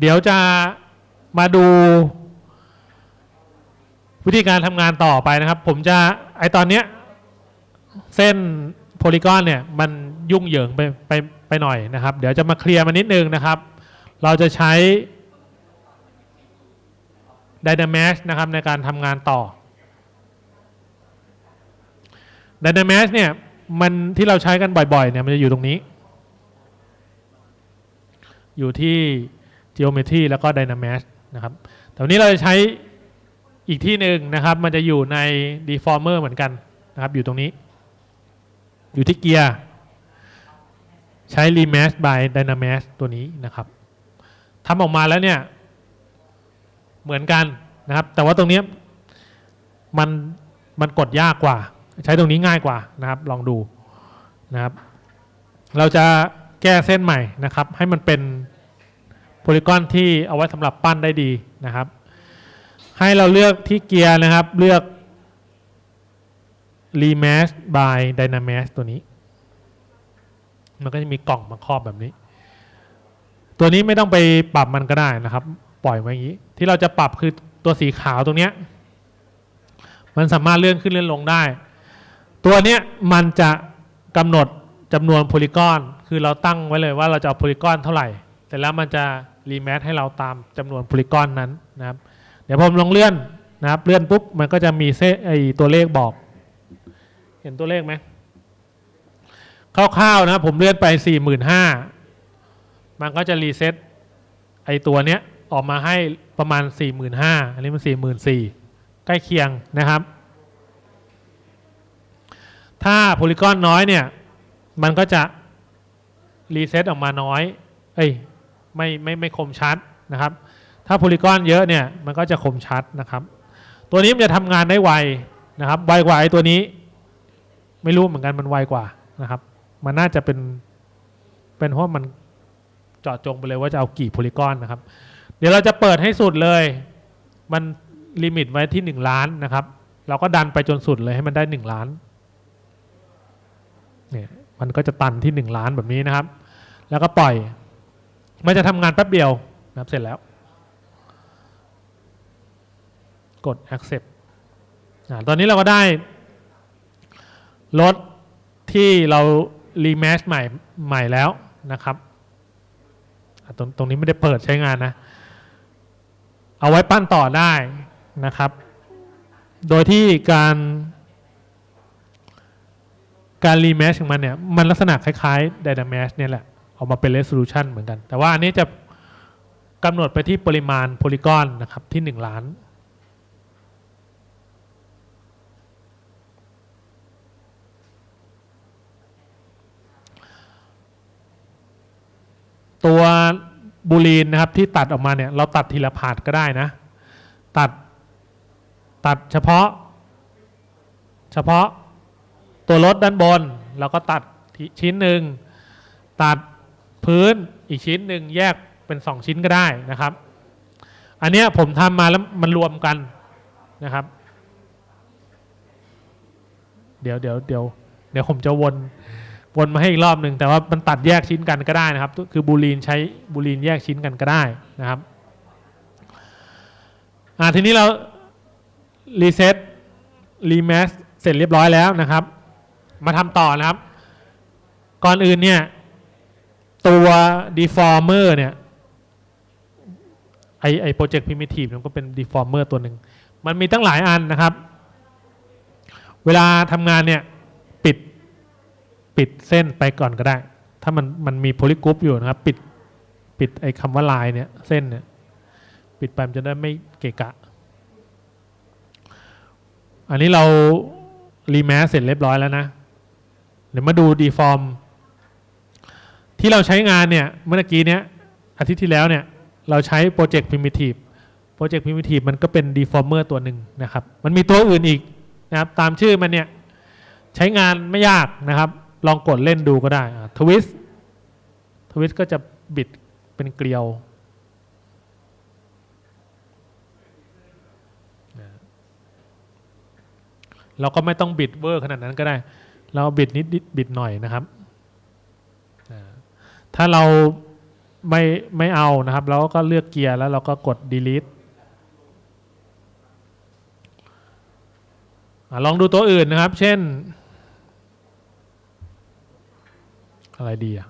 เดี๋ยวจะมาดู วิธีการทำงานต่อไปนะครับ ผมจะไอตอนเนี้ยเส้นโพลีกอนเนี่ยมันยุ่งเหยิงไปไปไปหน่อยนะครับ เดี๋ยวจะมาเคลียร์มันนิดนึงนะครับ เราจะใช้ Dynamax นะครับในการทำงานต่อ Dynamax เนี่ยมันที่เราใช้กันบ่อยๆเนี่ยมันจะอยู่ตรงนี้ อยู่ที่ Geometry แล้วก็ Dynamax นะครับแต่วันนี้เราจะใช้อีกที่หนึ่งนะครับ มันจะอยู่ใน Deformer เหมือนกันนะครับ อยู่ตรงนี้ อยู่ที่เกียร์ใช้ Rematch by Dynamax ตัวนี้นะครับทำออกมาแล้วเนี่ย เหมือนกันนะครับ แต่ว่าตรงนี้มันมันกดยากกว่า ใช้ตรงนี้ง่ายกว่านะครับ ลองดูนะครับ เราจะแก้เส้นใหม่นะครับ ให้มันเป็น โพลีกอนที่เอาไว้สำหรับปั้นได้ดีนะครับ ให้เราเลือกที่เกียร์นะครับ เลือก Rematch by Dynamax ตัวนี้ มันก็จะมีกล่องมาครอบแบบนี้ ตัวนี้ไม่ต้องไปปรับมันก็ได้นะครับ ปล่อยไว้อย่างนี้ ที่เราจะปรับคือตัวสีขาวตรงเนี้ย มันสามารถเลื่อนขึ้นเลื่อนลงได้ ตัวเนี้ยมันจะกำหนดจำนวนโพลีกอน คือเราตั้งไว้เลยว่าเราจะเอาโพลีกอนเท่าไหร่เสร็จแล้วมันจะ รีแมทให้เราตามจำนวนโพลีกอนนั้นนะครับ เดี๋ยวผมลองเลื่อนนะครับ เลื่อนปุ๊บ มันก็จะมีเซไอตัวเลขบอก เห็นตัวเลขไหมคร่าวๆนะผมเลื่อนไป 45,000มันก็จะรีเซ็ตไอตัวเนี้ยออกมาให้ประมาณ 45,000อันนี้มัน 44,000 ใกล้เคียงนะครับ ถ้าโพลีกอนน้อยเนี่ย มันก็จะรีเซ็ตออกมาน้อย เอ้ย ไม่ไม่ไม่คมชัดนะครับ ถ้าโพลีกอนเยอะเนี่ยมันก็จะคมชัดนะครับ ตัวนี้มันจะทำงานได้ไวนะครับ ไวกว่าไอ้ตัวนี้ ไม่รู้เหมือนกันมันไวกว่านะครับ มันน่าจะเป็นเป็นเพราะมันเจาะจงไปเลยว่าจะเอากี่โพลีกอนนะครับ เดี๋ยวเราจะเปิดให้สุดเลย มันลิมิตไว้ที่หนึ่งล้านนะครับ เราก็ดันไปจนสุดเลยให้มันได้หนึ่งล้าน เนี่ย มันก็จะตันที่หนึ่งล้านแบบนี้นะครับ แล้วก็ปล่อย มันจะทำงานแป๊บเดียวนะครับเสร็จแล้ว กด accept อ่าตอนนี้เราก็ได้รถที่เรารีแมชใหม่ใหม่แล้วนะครับตรงตรงนี้ไม่ได้เปิดใช้งานนะ เอาไว้ปั้นต่อได้นะครับ โดยที่การการรีแมชของมันเนี่ย มันลักษณะคล้ายๆ Dynamash เนี่ยแหละ ออกมาเป็น Resolution เหมือนกัน แต่ว่าอันนี้จะกำหนดไปที่ปริมาณโพลีกอนนะครับที่ 1 ล้าน ตัวบูลีนนะครับที่ตัดออกมาเนี่ยเราตัดทีละผาดก็ได้นะ ตัดตัดเฉพาะ เฉพาะตัวรถด้านบนเราก็ตัดชิ้นหนึ่งตัด พื้นอีกชิ้นหนึ่งแยกเป็นสองชิ้นก็ได้นะครับ อันนี้ผมทำมาแล้วมันรวมกันนะครับ เดี๋ยวเดี๋ยวเดี๋ยวเดี๋ยวผมจะวนวนมาให้อีกรอบหนึ่งแต่ว่ามันตัดแยกชิ้นกันก็ได้นะครับ คือบูลีนใช้บูลีนแยกชิ้นกันก็ได้นะครับอ่าทีนี้เรารีเซ็ตรีแมสเสร็จเรียบร้อยแล้วนะครับ มาทำต่อนะครับ ก่อนอื่นเนี่ย deformer เนี่ยไอไอโปรเจกต์ primitive มันก็เป็น deformer ตัวหนึ่ง มันมีตั้งหลายอันนะครับ เวลาทำงานเนี่ยปิดปิดเส้นไปก่อนก็ได้ ถ้ามันมันมีโพลีกรุปอยู่นะครับ ปิดปิดไอคำว่าลายเนี่ยเส้นเนี่ยปิดไปมันจะได้ไม่เกะกะ อันนี้เรารีแมสเสร็จเรียบร้อยแล้วนะ เดี๋ยวมาดูดีฟอร์ม ที่เราใช้งานเนี่ยเมื่อกี้เนี้ยอาทิตย์ที่แล้วเนี่ยเราใช้โปรเจกต์ primitive โปรเจกต์ primitive มันก็เป็น deformer ตัวหนึ่งนะครับ มันมีตัวอื่นอีกนะครับตามชื่อมันเนี่ยใช้งานไม่ยากนะครับ ลองกดเล่นดูก็ได้ทวิสทวิสก็จะบิดเป็นเกลียวเราก็ไม่ต้องบิดเวอร์ขนาดนั้นก็ได้ เราบิดนิดบิดหน่อยนะครับ ถ้าเราไม่ไม่เอานะครับเราก็เลือกเกียร์แล้วเราก็กด delete อลองดูตัวอื่นนะครับ เช่น อะไรดีอะ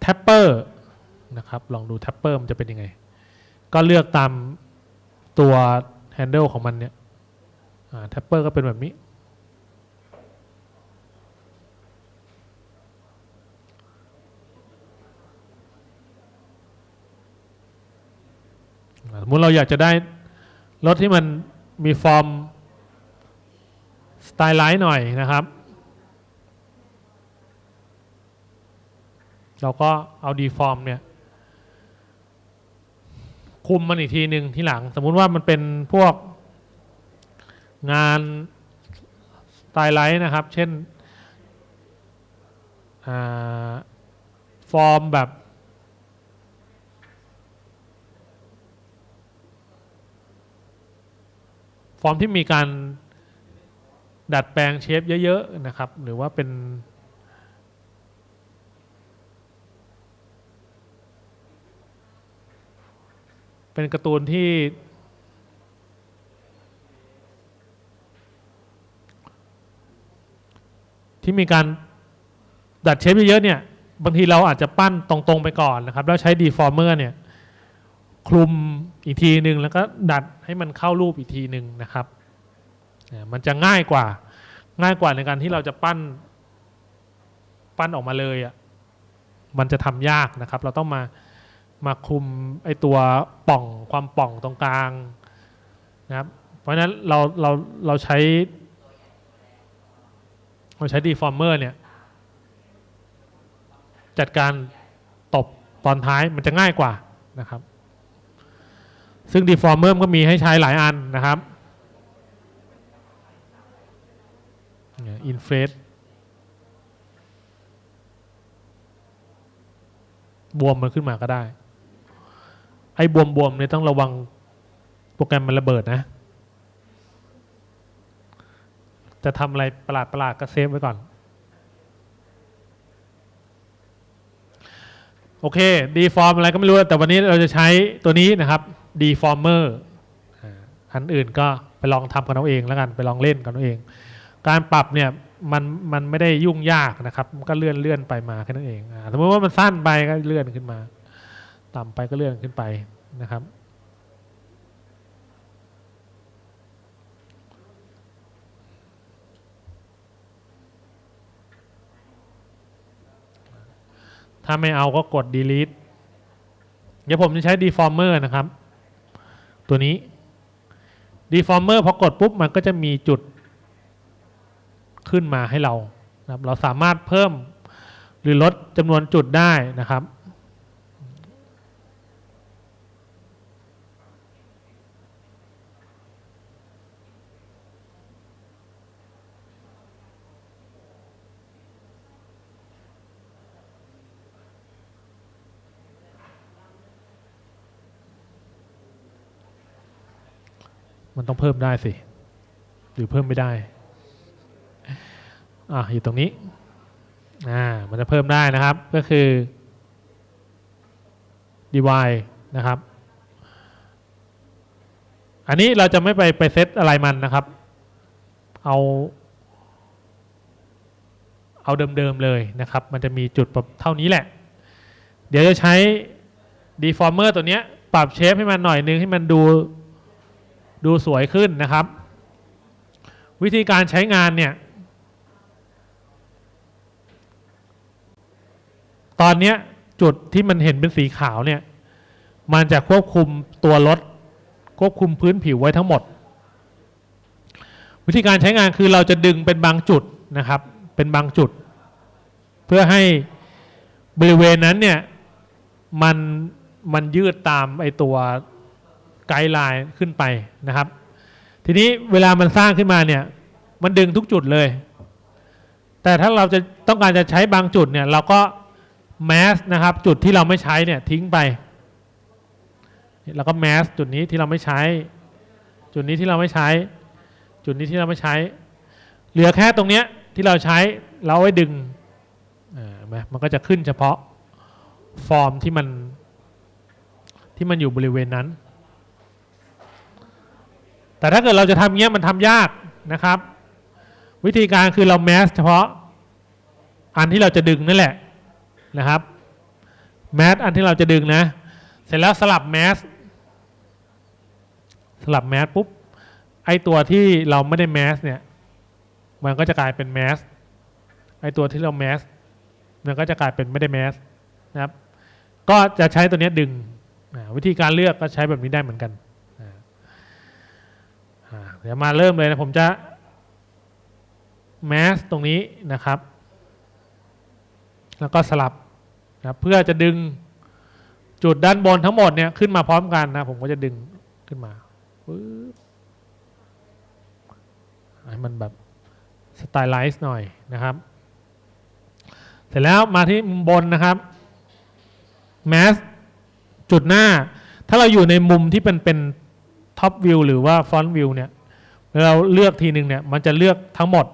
แท็ปเปอร์นะครับ ลองดูแท็ปเปอร์มันจะเป็นยังไง ก็เลือกตามตัว handle ของมันเนี่ยแท็ปเปอร์ก็เป็นแบบนี้ สมมติเราอยากจะได้รถที่มันมีฟอร์มสไตล์ไลท์หน่อยนะครับ เราก็เอาดีฟอร์มเนี่ย คุมมันอีกทีหนึ่งที่หลัง สมมุติว่ามันเป็นพวกงานสไตล์ไลท์นะครับ เช่นฟอร์มแบบ ฟอร์มที่มีการดัดแปลงเชฟเยอะๆนะครับ หรือว่าเป็น เป็นการ์ตูนที่ ที่มีการดัดเชฟเยอะๆเนี่ย บางทีเราอาจจะปั้นตรงๆไปก่อนนะครับ แล้วใช้ดีฟอร์เมอร์เนี่ย คลุมอีกทีหนึ่งแล้วก็ดัดให้มันเข้ารูปอีกทีหนึ่งนะครับมันจะง่ายกว่าง่ายกว่าในการที่เราจะปั้นปั้นออกมาเลยอะ่ะมันจะทำยากนะครับ เราต้องมามาคลุมไอตัวป่องความป่องตรงกลางนะครับเพราะฉะนั้นเราเราเราใช้เราใช้ดีฟอร์เมอร์เนี่ย จัดการตบตอนท้ายมันจะง่ายกว่านะครับ ซึ่ง deformer ก็มีให้ใช้หลายอันนะครับอินเฟสบวมมันขึ้นมาก็ได้ ไอ้บวมบวมเนี่ยต้องระวังโปรแกรมมันระเบิดนะ จะทำอะไรประหลาดประหลาดก็เซฟไว้ก่อน โอเค deform อะไรก็ไม่รู้ แต่วันนี้เราจะใช้ตัวนี้นะครับ deformer อ่าอันอื่นก็ไปลองทำกันเอาเองแล้วกันไปลองเล่นกันเอาเอง การปรับเนี่ยมันมันไม่ได้ยุ่งยากนะครับมันก็เลื่อนเลื่อนไปมาแค่นั้นเองอ่าสมมติว่ามันสั้นไปก็เลื่อนขึ้นมา ต่ำไปก็เลื่อนขึ้นไปนะครับถ้าไม่เอาก็กด delete เดี๋ยวผมจะใช้ deformer นะครับ ตัวนี้ deformer พอกดปุ๊บมันก็จะมีจุดขึ้นมาให้เรานะครับเราสามารถเพิ่มหรือลดจำนวนจุดได้นะครับ มันต้องเพิ่มได้สิ หรือเพิ่มไม่ได้ อะอยู่ตรงนี้ อ่า มันจะเพิ่มได้นะครับ ก็คือ dy นะครับ อันนี้เราจะไม่ไปไปเซตอะไรมันนะครับ เอา เอาเดิมๆเลยนะครับ มันจะมีจุดเท่านี้แหละ เดี๋ยวจะใช้ deformer ตัวเนี้ย ปรับเชฟให้มันหน่อยนึงให้มันดู ดูสวยขึ้นนะครับ วิธีการใช้งานเนี่ย ตอนนี้จุดที่มันเห็นเป็นสีขาวเนี่ย มันจะควบคุมตัวรถ ควบคุมพื้นผิวไว้ทั้งหมด วิธีการใช้งานคือเราจะดึงเป็นบางจุดนะครับ เป็นบางจุด เพื่อให้บริเวณนั้นเนี่ย มันมันยืดตามไอตัว ไกด์ไลน์ขึ้นไปนะครับ ทีนี้เวลามันสร้างขึ้นมาเนี่ย มันดึงทุกจุดเลย แต่ถ้าเราจะต้องการจะใช้บางจุดเนี่ยเราก็แมสนะครับจุดที่เราไม่ใช้เนี่ยทิ้งไป แล้วก็แมสจุดนี้ที่เราไม่ใช้ จุดนี้ที่เราไม่ใช้ จุดนี้ที่เราไม่ใช้ เหลือแค่ตรงเนี้ยที่เราใช้เราไว้ดึงอ่าเห็นไหมมันก็จะขึ้นเฉพาะฟอร์มที่มันที่มันอยู่บริเวณนั้น แต่ถ้าเกิดเราจะทำเงี้ยมันทำยากนะครับ วิธีการคือเราแมสเฉพาะอันที่เราจะดึงนั่นแหละนะครับแมสอันที่เราจะดึงนะ เสร็จแล้วสลับแมสสลับแมสปุ๊บไอตัวที่เราไม่ได้แมสเนี่ยมันก็จะกลายเป็นแมสไอตัวที่เราแมสมันก็จะกลายเป็นไม่ได้แมสนะครับ ก็จะใช้ตัวนี้ดึง วิธีการเลือกก็ใช้แบบนี้ได้เหมือนกัน เดี๋ยวมาเริ่มเลยนะผมจะแมสตรงนี้นะครับ แล้วก็สลับนะเพื่อจะดึงจุดด้านบนทั้งหมดเนี่ยขึ้นมาพร้อมกันนะ ผมก็จะดึงขึ้นมาปึ๊บให้มันแบบสไตล์ไลซ์หน่อยนะครับ เสร็จแล้วมาที่มุมบนนะครับแมสจุดหน้า ถ้าเราอยู่ในมุมที่เป็นเป็นท็อปวิวหรือว่าฟรอนต์วิวเนี่ย เราเลือกทีหนึ่งเนี่ยมันจะเลือกทั้งหมด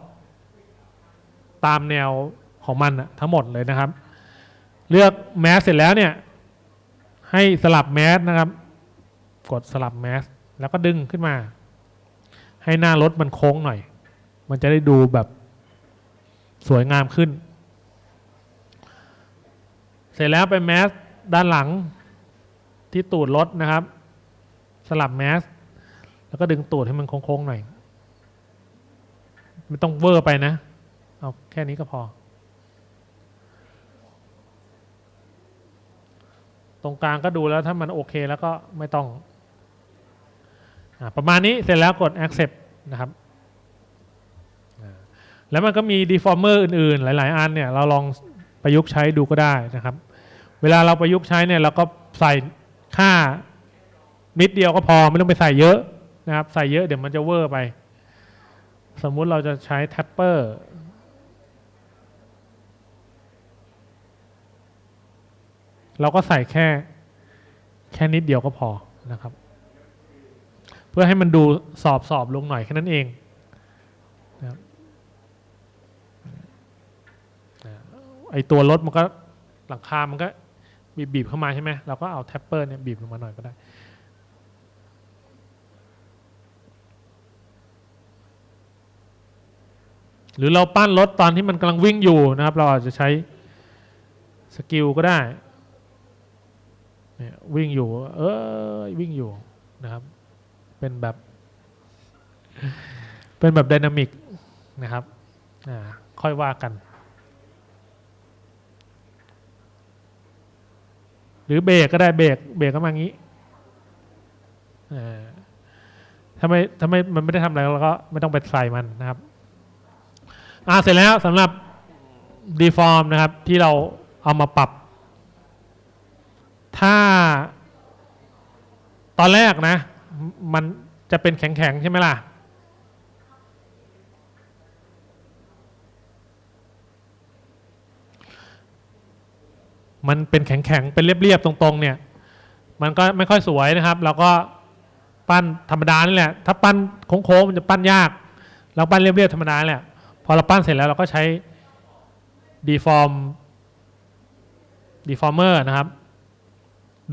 ตามแนวของมันน่ะทั้งหมดเลยนะครับ เลือกแมสเสร็จแล้วเนี่ยให้สลับแมสนะครับ กดสลับแมสแล้วก็ดึงขึ้นมา ให้หน้ารถมันโค้งหน่อย มันจะได้ดูแบบสวยงามขึ้น เสร็จแล้วไปแมสด้านหลังที่ตูดรถนะครับ สลับแมส แล้วก็ดึงตูดให้มันโค้งๆหน่อยไม่ต้องเวอร์ไปนะ เอาแค่นี้ก็พอ ตรงกลางก็ดูแล้วถ้ามันโอเคแล้วก็ไม่ต้องอประมาณนี้เสร็จแล้วกด accept นะครับ แล้วมันก็มี deformer อื่นๆ หลาย ๆ อันเนี่ย เราลองประยุกต์ใช้ดูก็ได้นะครับ เวลาเราประยุกต์ใช้เนี่ยเราก็ใส่ค่านิดเดียวก็พอไม่ต้องไปใส่เยอะ นะครับ ใส่เยอะเดี๋ยวมันจะเวอร์ไป สมมุติเราจะใช้แท็ปเปอร์เราก็ใส่แค่แค่นิดเดียวก็พอนะครับ เพื่อให้มันดูสอบสอบลงหน่อยแค่นั้นเองนะครับไอตัวรถมันก็หลังคา มันก็บีบบีบเข้ามาใช่ไหมเราก็เอาแท็ปเปอร์เนี่ยบีบลงมาหน่อยก็ได้ หรือเราปั้นรถตอนที่มันกำลังวิ่งอยู่นะครับ เราอาจจะใช้สกิลก็ได้เนี่ยวิ่งอยู่ เออวิ่งอยู่นะครับ เป็นแบบ เป็นแบบไดนามิกนะครับอ่าค่อยว่ากัน หรือเบรกก็ได้เบรกเบรกก็มางี้อ่าถ้าไม่ถ้าไม่มันไม่ได้ทำอะไรเราก็ไม่ต้องไปใส่มันนะครับ อ่าเสร็จแล้วสำหรับ deform นะครับ ที่เราเอามาปรับ ถ้า ตอนแรกนะ มันจะเป็นแข็งๆ ใช่ไหมล่ะ มันเป็นแข็งๆ เป็นเรียบๆ ตรงๆ เนี่ย มันก็ไม่ค่อยสวยนะครับ เราก็ปั้นธรรมดานี่แหละ ถ้าปั้นโค้งๆ มันจะปั้นยาก เราปั้นเรียบๆ ธรรมดาแหละ พอเราปั้นเสร็จแล้วเราก็ใช้ deform deformer นะครับ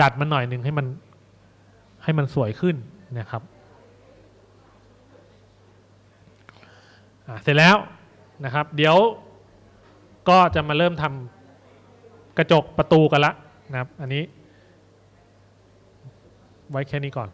ดัดมันหน่อยหนึ่งให้มันให้มันสวยขึ้นนะครับเสร็จแล้วนะครับ เดี๋ยวก็จะมาเริ่มทำกระจกประตูกันละนะครับ อันนี้ไว้แค่นี้ก่อน